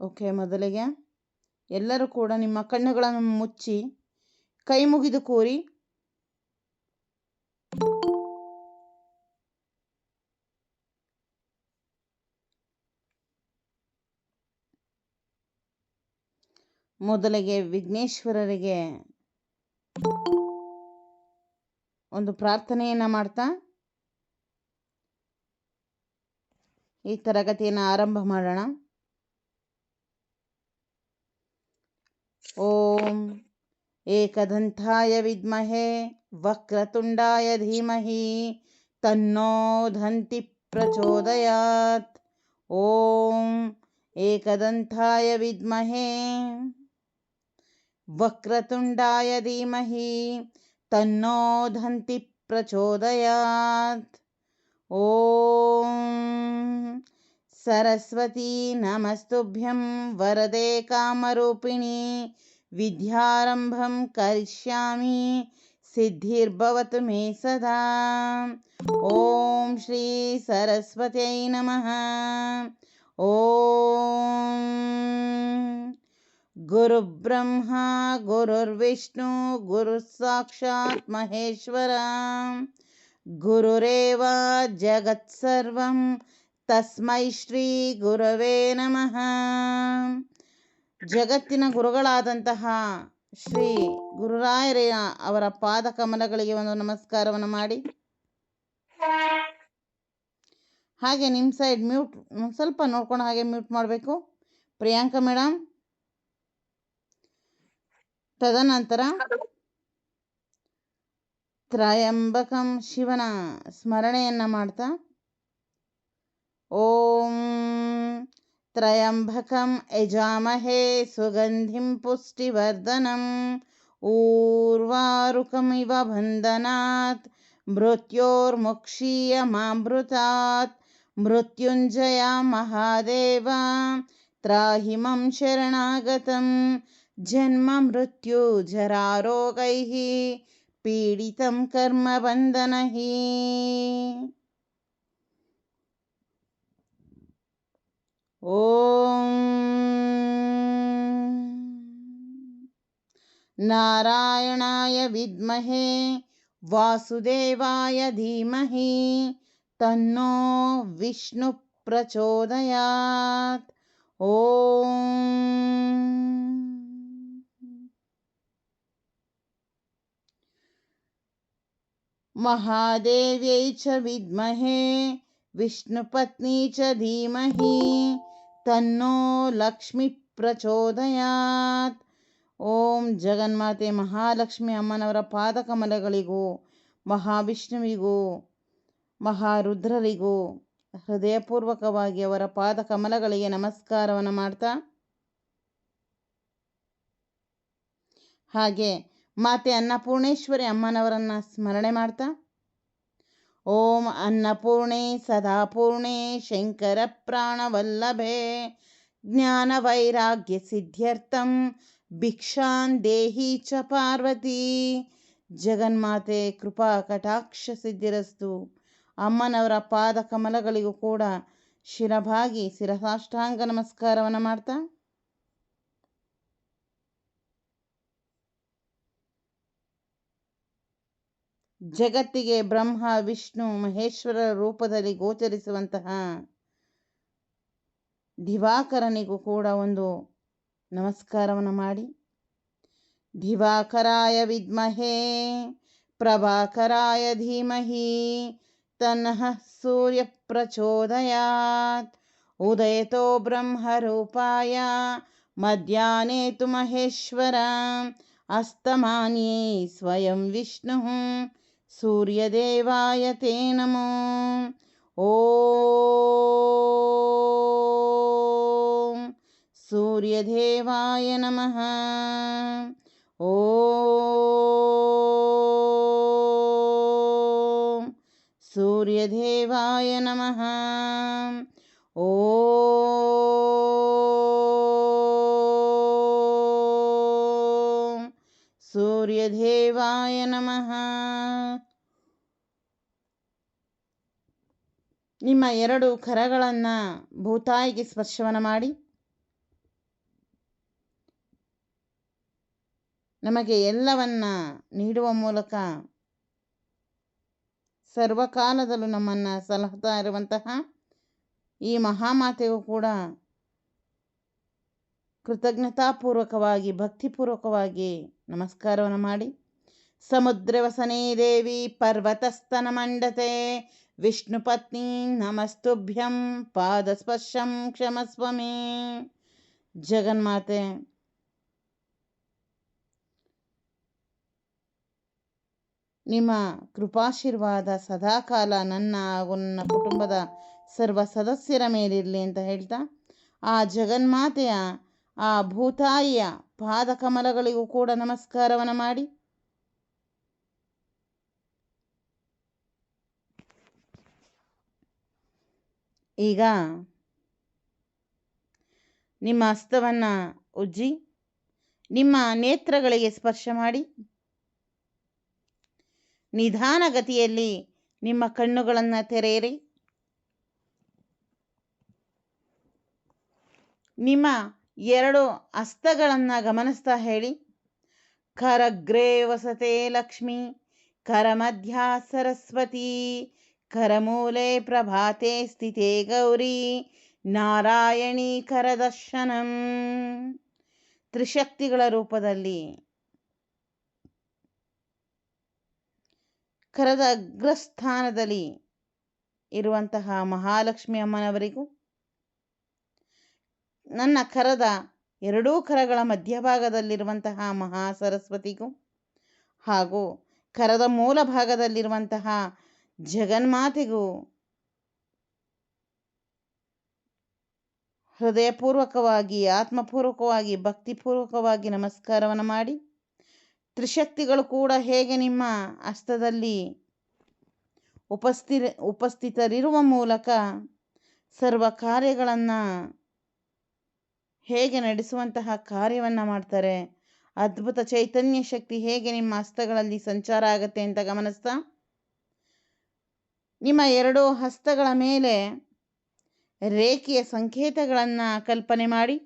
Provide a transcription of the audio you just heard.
Okay, ಮೊದಲಿಗೆ. ಎಲ್ಲರೂ ಕೂಡ ನಿಮ್ಮ ಕಣ್ಣುಗಳನ್ನು ಮುಚ್ಚಿ, ಕೈ ಮುಗಿದು ಕೂರಿ. ಮೊದಲಿಗೆ ವಿಘ್ನೇಶ್ವರರಿಗೆ ಒಂದು ಪ್ರಾರ್ಥನೆಯನ್ನು ಮಾಡ್ತಾ, ಈ ತರಗತಿಯನ್ನು ಆರಂಭ ಮಾಡೋಣ. ಓಂ ಏಕದಂತಾಯ ವಿದ್ಮಹೆ ವಕ್ರತುಂಡಾಯ ಧೀಮಹಿ ತನ್ನೋ ದಂತಿ ಪ್ರಚೋದಯಾತ್ ಓಂ ಏಕದಂತಾಯ ವಿದ್ಮಹೆ ವಕ್ರತುಂಡಾಯ ಧೀಮಹಿ ತನ್ನೋ ದಂತಿ ಪ್ರಚೋದಯಾತ್ ಓಂ सरस्वती नमस्तुभ्यं वरदे कामरूपिणी, विद्यारम्भं करिष्यामि, सिद्धिर्भवतु मे सदा। ॐ श्री सरस्वत्यै नमः। ॐ गुरुब्रह्मा, गुरुर्विष्णु गुरुसाक्षात् महेश्वर। गुरुरेव जगत्सर्वं ತಸ್ಮೈ ಶ್ರೀ ಗುರವೇ ನಮಃ. ಜಗತ್ತಿನ ಗುರುಗಳಾದಂತಹ ಶ್ರೀ ಗುರುರಾಯರೆಯ ಅವರ ಪಾದ ಕಮಲಗಳಿಗೆ ಒಂದು ನಮಸ್ಕಾರವನ್ನು ಮಾಡಿ. ಹಾಗೆ ನಿಮ್ಮ ಸೈಡ್ ಮ್ಯೂಟ್ ಸ್ವಲ್ಪ ನೋಡ್ಕೊಂಡು ಹಾಗೆ ಮ್ಯೂಟ್ ಮಾಡಬೇಕು. ಪ್ರಿಯಾಂಕಾ ಮೇಡಮ್. ತದನಂತರ ತ್ರಯಂಬಕಂ ಶಿವನ ಸ್ಮರಣೆಯನ್ನು ಮಾಡ್ತಾ ॐ त्र्यम्बकं यजामहे सुगन्धिं पुष्टिवर्धनम् ऊर्वारुकमिव बन्धनात् मृत्योर्मुक्षीयमामृतात् मृत्युञ्जया महादेव त्राहि मम शरणागतं जन्ममृत्युजरारोगैः पीडितं कर्मबन्धनैः ॐ नारायणाय विद्महे वासुदेवाय धीमहि तन्नो विष्णुप्रचोदयात् ॐ महादेव्यै च विद्महे विष्णुपत्नी च धीमहि ತನ್ನೋ ಲಕ್ಷ್ಮಿ ಪ್ರಚೋದಯಾತ್. ಓಂ ಜಗನ್ಮಾತೆ ಮಹಾಲಕ್ಷ್ಮಿ ಅಮ್ಮನವರ ಪಾದಕಮಲಗಳಿಗೂ ಮಹಾವಿಷ್ಣುವಿಗೂ, ಮಹಾರುದ್ರರಿಗೂ ಹೃದಯಪೂರ್ವಕವಾಗಿ ಅವರ ಪಾದಕಮಲಗಳಿಗೆ ನಮಸ್ಕಾರವನ್ನು ಮಾಡ್ತಾ. ಹಾಗೆ ಮಾತೆ ಅನ್ನಪೂರ್ಣೇಶ್ವರಿ ಅಮ್ಮನವರನ್ನು ಸ್ಮರಣೆ ಮಾಡ್ತಾ. ಓಂ ಅನ್ನಪೂರ್ಣೆ ಸದಾಪೂರ್ಣೆ ಶಂಕರ ಪ್ರಾಣವಲ್ಲಭೆ ಜ್ಞಾನವೈರಾಗ್ಯ ಸಿದ್ಧ್ಯರ್ಥಂ ಭಿಕ್ಷಾನ್ ದೇಹಿ ಚ ಪಾರ್ವತಿ. ಜಗನ್ಮಾತೆ, ಕೃಪಾ, ಕಟಾಕ್ಷ ಸಿದ್ಧಿರಸ್ತು. ಅಮ್ಮನವರ ಪಾದ ಕಮಲಗಳಿಗೂ ಕೂಡ ಶಿರಭಾಗಿ, ಶಿರಸಾಷ್ಟಾಂಗ ನಮಸ್ಕಾರವನ್ನು ಮಾಡ್ತಾ ಜಗತ್ತಿಗೆ ಬ್ರಹ್ಮ, ವಿಷ್ಣು, ಮಹೇಶ್ವರ ರೂಪದಲ್ಲಿ ಗೋಚರಿಸುವಂತಹ ದಿವಾಕರನಿಗೂ ಕೂಡ ಒಂದು ನಮಸ್ಕಾರವನ್ನು ಮಾಡಿ. ದಿವಾಕರಾಯ ವಿದ್ಮಹೇ, ಪ್ರಭಾಕರಾಯ ಧೀಮಹಿ, ತನ್ನಃ ಸೂರ್ಯ ಪ್ರಚೋದಯಾತ್. ಉದಯತೋ ಬ್ರಹ್ಮರೂಪಾಯ ಮಧ್ಯಾಹ್ನೇ ತು ಮಹೇಶ್ವರ ಅಸ್ತಮಾನ್ಯೇ ಸ್ವಯಂ ವಿಷ್ಣು. सूर्यदेवाय ते नमो। ॐ सूर्यदेवाय नमः। ॐ सूर्यदेवाय नमः। ॐ सूर्यदेवाय नमः ನಿಮ್ಮ ಎರಡು ಕರಗಳನ್ನು ಭೂತಾಯಿಗೆ ಸ್ಪರ್ಶವನ್ನು ಮಾಡಿ. ನಮಗೆ ಎಲ್ಲವನ್ನ ನೀಡುವ ಮೂಲಕ ಸರ್ವಕಾಲದಲ್ಲೂ ನಮ್ಮನ್ನು ಸಲಹುತ್ತಾ ಇರುವಂತಹ ಈ ಮಹಾಮಾತೆಗೂ ಕೂಡ ಕೃತಜ್ಞತಾಪೂರ್ವಕವಾಗಿ, ಭಕ್ತಿಪೂರ್ವಕವಾಗಿ ನಮಸ್ಕಾರವನ್ನು ಮಾಡಿ. ಸಮುದ್ರವಸನೇ ದೇವಿ ಪರ್ವತಸ್ತನ ಮಂಡತೆ ವಿಷ್ಣು ಪತ್ನಿ ನಮಸ್ತುಭ್ಯಂ ಪಾದಸ್ಪರ್ಶಂ ಕ್ಷಮಸ್ವಮೇ. ಜಗನ್ಮಾತೆ. ನಿಮ್ಮ ಕೃಪಾಶೀರ್ವಾದ ಸದಾಕಾಲ ನನ್ನ ಹಾಗೂ ನನ್ನ ಕುಟುಂಬದ ಸರ್ವ ಸದಸ್ಯರ ಮೇಲಿರಲಿ ಅಂತ ಹೇಳ್ತಾ, ಆ ಜಗನ್ಮಾತೆಯ, ಆ ಭೂತಾಯಿಯ ಪಾದಕಮಲಗಳಿಗೂ ಕೂಡ ನಮಸ್ಕಾರವನ್ನು ಮಾಡಿ ಈಗ ನಿಮ್ಮ ಹಸ್ತವನ್ನು ಉಜ್ಜಿ, ನಿಮ್ಮ ನೇತ್ರಗಳಿಗೆ ಸ್ಪರ್ಶ ಮಾಡಿ. ನಿಧಾನಗತಿಯಲ್ಲಿ ನಿಮ್ಮ ಕಣ್ಣುಗಳನ್ನು ತೆರೆಯಿರಿ. ನಿಮ್ಮ ಎರಡು ಹಸ್ತಗಳನ್ನು ಗಮನಿಸ್ತಾ ಹೇಳಿ. ಕರಗ್ರೇ ವಸತೆ ಲಕ್ಷ್ಮಿ, ಕರಮಧ್ಯ ಸರಸ್ವತಿ ಕರಮೂಲೆ ಪ್ರಭಾತೆ ಸ್ಥಿತೆ ಗೌರಿ ನಾರಾಯಣಿ ಕರದರ್ಶನಂ ತ್ರಿಶಕ್ತಿಗಳ ರೂಪದಲ್ಲಿ ಕರದ ಅಗ್ರಸ್ಥಾನದಲ್ಲಿ ಇರುವಂತಹ ಮಹಾಲಕ್ಷ್ಮಿ ಅಮ್ಮನವರಿಗೂ ನನ್ನ ಕರದ ಎರಡೂ ಕರಗಳ ಮಧ್ಯಭಾಗದಲ್ಲಿರುವಂತಹ ಮಹಾ ಸರಸ್ವತಿಗೂ ಹಾಗೂ ಕರದ ಮೂಲ ಭಾಗದಲ್ಲಿರುವಂತಹ ಜಗನ್ಮಾತೆಗೂ ಹೃದಯಪೂರ್ವಕವಾಗಿ, ಆತ್ಮಪೂರ್ವಕವಾಗಿ, ಭಕ್ತಿಪೂರ್ವಕವಾಗಿ ನಮಸ್ಕಾರವನ್ನು ಮಾಡಿ. ತ್ರಿಶಕ್ತಿಗಳು ಕೂಡ ಹೇಗೆ ನಿಮ್ಮ ಹಸ್ತದಲ್ಲಿ ಉಪಸ್ಥಿರ, ಉಪಸ್ಥಿತರಿರುವ ಮೂಲಕ ಸರ್ವ ಕಾರ್ಯಗಳನ್ನು ಹೇಗೆ ನಡೆಸುವಂತಹ ಕಾರ್ಯವನ್ನು ಮಾಡ್ತಾರೆ. ಅದ್ಭುತ ಚೈತನ್ಯ ಶಕ್ತಿ ಹೇಗೆ ನಿಮ್ಮ ಹಸ್ತಗಳಲ್ಲಿ ಸಂಚಾರ ಆಗುತ್ತೆ ಅಂತ ಗಮನಿಸ್ತಾ. ನಿಮ್ಮ ಎರಡೂ ಹಸ್ತಗಳ ಮೇಲೆ ರೇಖೆಯ ಸಂಕೇತಗಳನ್ನು ಕಲ್ಪನೆ ಮಾಡಿ.